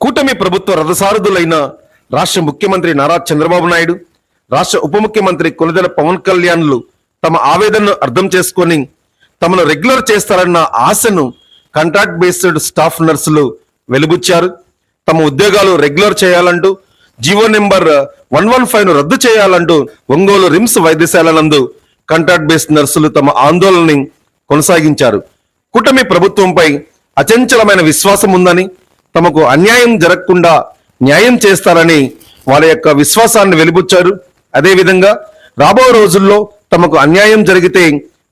కూటమి ప్రభుత్వ రథసారథులైన రాష్ట్ర ముఖ్యమంత్రి నారా చంద్రబాబు నాయుడు రాష్ట్ర ఉప ముఖ్యమంత్రి కొలదెల పవన్ కళ్యాణ్లు తమ ఆవేదనను అర్థం చేసుకొని తమను రెగ్యులర్ చేస్తారన్న ఆశను కాంట్రాక్ట్ బేస్డ్ స్టాఫ్ నర్సులు వెలుబుచ్చారు. తమ ఉద్యోగాలు రెగ్యులర్ చేయాలంటూ G O number one one ఫైవ్ను రద్దు చేయాలంటూ ఒంగోలు రిమ్స్ వైద్యశాల నందు కాంట్రాక్ట్ బేస్డ్ నర్సులు తమ ఆందోళనని కొనసాగించారు. కూటమి ప్రభుత్వంపై అచంచలమైన విశ్వాసం ఉందని తమకు అన్యాయం జరగకుండా న్యాయం చేస్తారని వాళ్ళ యొక్క విశ్వాసాన్ని వెలిబుచ్చారు. అదేవిధంగా రాబో రోజుల్లో తమకు అన్యాయం జరిగితే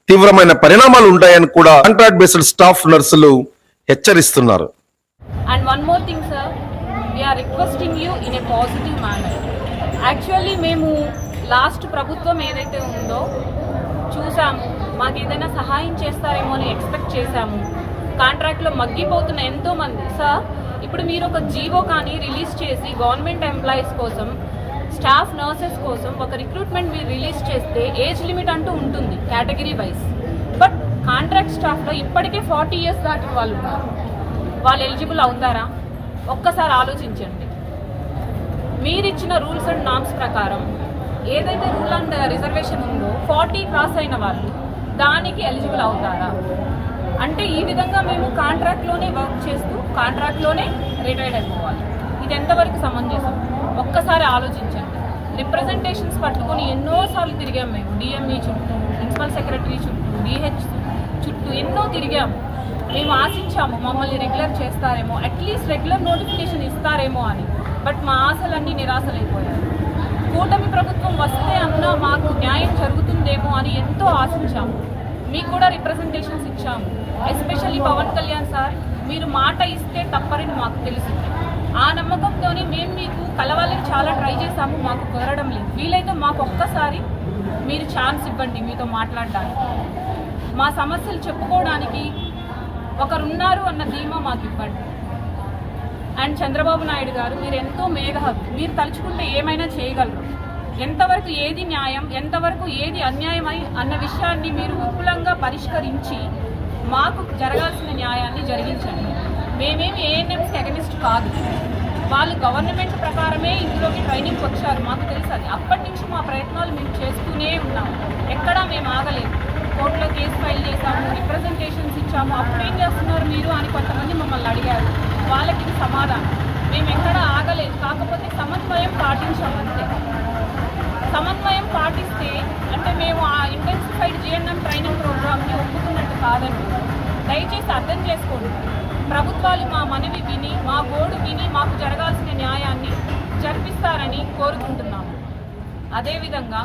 తీవ్రమైన పరిణామాలు ఉంటాయని కూడా కాంట్రాక్ట్ బేస్డ్ స్టాఫ్ నర్సులు హెచ్చరిస్తున్నారు. And one more thing sir we are requesting you in a positive positive actually మేము లాస్ట్ ప్రభుత్వం ఏదైతే ఉందో చూసాము. మాకు ఏదైనా సహాయం చేస్తారేమో అని ఎక్స్పెక్ట్ చేశాము కాంట్రాక్ట్లో మగ్గిపోతున్న ఎంతోమంది సార్ ఇప్పుడు మీరు ఒక జీవో కానీ రిలీజ్ చేసి గవర్నమెంట్ ఎంప్లాయీస్ కోసం స్టాఫ్ నర్సెస్ కోసం ఒక రిక్రూట్మెంట్ మీరు రిలీజ్ చేస్తే ఏజ్ లిమిట్ అంటూ ఉంటుంది కేటగిరీ వైజ్ బట్ కాంట్రాక్ట్ స్టాఫ్లో ఇప్పటికే ఫార్టీ ఇయర్స్ దాటిన వాళ్ళు ఉన్నారు. వాళ్ళు ఎలిజిబుల్ అవుతారా? ఒక్కసారి ఆలోచించండి. మీరిచ్చిన రూల్స్ అండ్ నామ్స్ ప్రకారం ఏదైతే రూల్ అండ్ రిజర్వేషన్ ఉందో ఫార్టీ క్రాస్ అయిన వాళ్ళు దానికి ఎలిజిబుల్ అవుతారా? అంటే ఈ విధంగా మేము కాంట్రాక్ట్లోనే వర్క్ చేస్తూ కాంట్రాక్ట్లోనే రిటైర్డ్ అయిపోవాలి. ఇది ఎంతవరకు సమంజసం? ఒక్కసారి ఆలోచించండి. రిప్రజెంటేషన్స్ పట్టుకొని ఎన్నోసార్లు తిరిగాం మేము. డిఎంఈ చుట్టూ ప్రిన్సిపల్ సెక్రటరీ చుట్టూ డిహెచ్ చుట్టూ ఎన్నో తిరిగాము మేము ఆశించాము మమ్మల్ని రెగ్యులర్ చేస్తారేమో అట్లీస్ట్ రెగ్యులర్ నోటిఫికేషన్ ఇస్తారేమో అని. బట్ మా ఆశలన్నీ నిరాశలైపోయాయి. కూటమి ప్రభుత్వం వస్తే అన్నా మాకు న్యాయం జరుగుతుందేమో అని ఎంతో ఆశించాము. మీకు కూడా రిప్రజెంటేషన్స్ ఇచ్చాము. ఎస్పెషల్లీ పవన్ కళ్యాణ్ సార్ మీరు మాట ఇస్తే తప్పరని మాకు తెలుసు. ఆ నమ్మకంతోనే మేము మీకు కలవాలని చాలా ట్రై చేశాము మాకు కుదరడం లేదు. వీలైతే మాకు ఒక్కసారి మీరు ఛాన్స్ ఇవ్వండి మీతో మాట్లాడడానికి. మా సమస్యలు చెప్పుకోవడానికి ఒకరున్నారు అన్న ధీమా మాకు ఇవ్వండి. అండ్ చంద్రబాబు నాయుడు గారు మీరు ఎంతో మేఘహక్కు మీరు తలుచుకుంటే ఏమైనా చేయగలరు. ఎంతవరకు ఏది న్యాయం ఎంతవరకు ఏది అన్యాయమై అన్న విషయాన్ని మీరు విపులంగా పరిష్కరించి మాకు జరగాల్సిన న్యాయాన్ని జరిగించండి. మేమేమి ఏఎన్ఎంస్ ఎగనిస్ట్ కాదు. వాళ్ళు గవర్నమెంట్ ప్రకారమే ఇందులోకి ట్రైనింగ్ వచ్చారు. మాకు తెలుసు అది. అప్పటి నుంచి మా ప్రయత్నాలు మేము చేస్తూనే ఉన్నాము ఎక్కడా మేము ఆగలేదు కోర్టులో కేసు ఫైల్ చేశాము రిప్రజెంటేషన్స్ ఇచ్చాము. అప్పుడు ఏం చేస్తున్నారు మీరు అని కొంతమంది మమ్మల్ని పాటిస్తే అంటే మేము ఆ ఇంటెన్సిఫైడ్ జిఎన్ఎం ట్రైనింగ్ ప్రోగ్రామ్ని ఒప్పుకున్నట్టు కాదండి. దయచేసి అర్థం చేసుకోండి. ప్రభుత్వాలు మా మనవి విని మా గోడు విని మాకు జరగాల్సిన న్యాయాన్ని జరిపిస్తారని కోరుకుంటున్నాము. అదేవిధంగా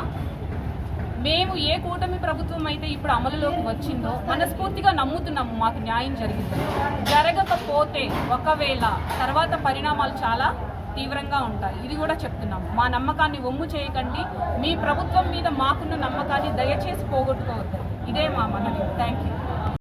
మేము ఏ కూటమి ప్రభుత్వం అయితే ఇప్పుడు అమలులోకి వచ్చిందో మనస్ఫూర్తిగా నమ్ముతున్నాము మాకు న్యాయం జరిగింది జరగకపోతే ఒకవేళ తర్వాత పరిణామాలు చాలా తీవ్రంగా ఉంటాయి. ఇది కూడా చెప్తున్నాము మా నమ్మకాన్ని ఒమ్ము చేయకండి. మీ ప్రభుత్వం మీద మాకున్న నమ్మకాన్ని దయచేసి పోగొట్టుకోవద్దు. ఇదే మా మనవి. Thank you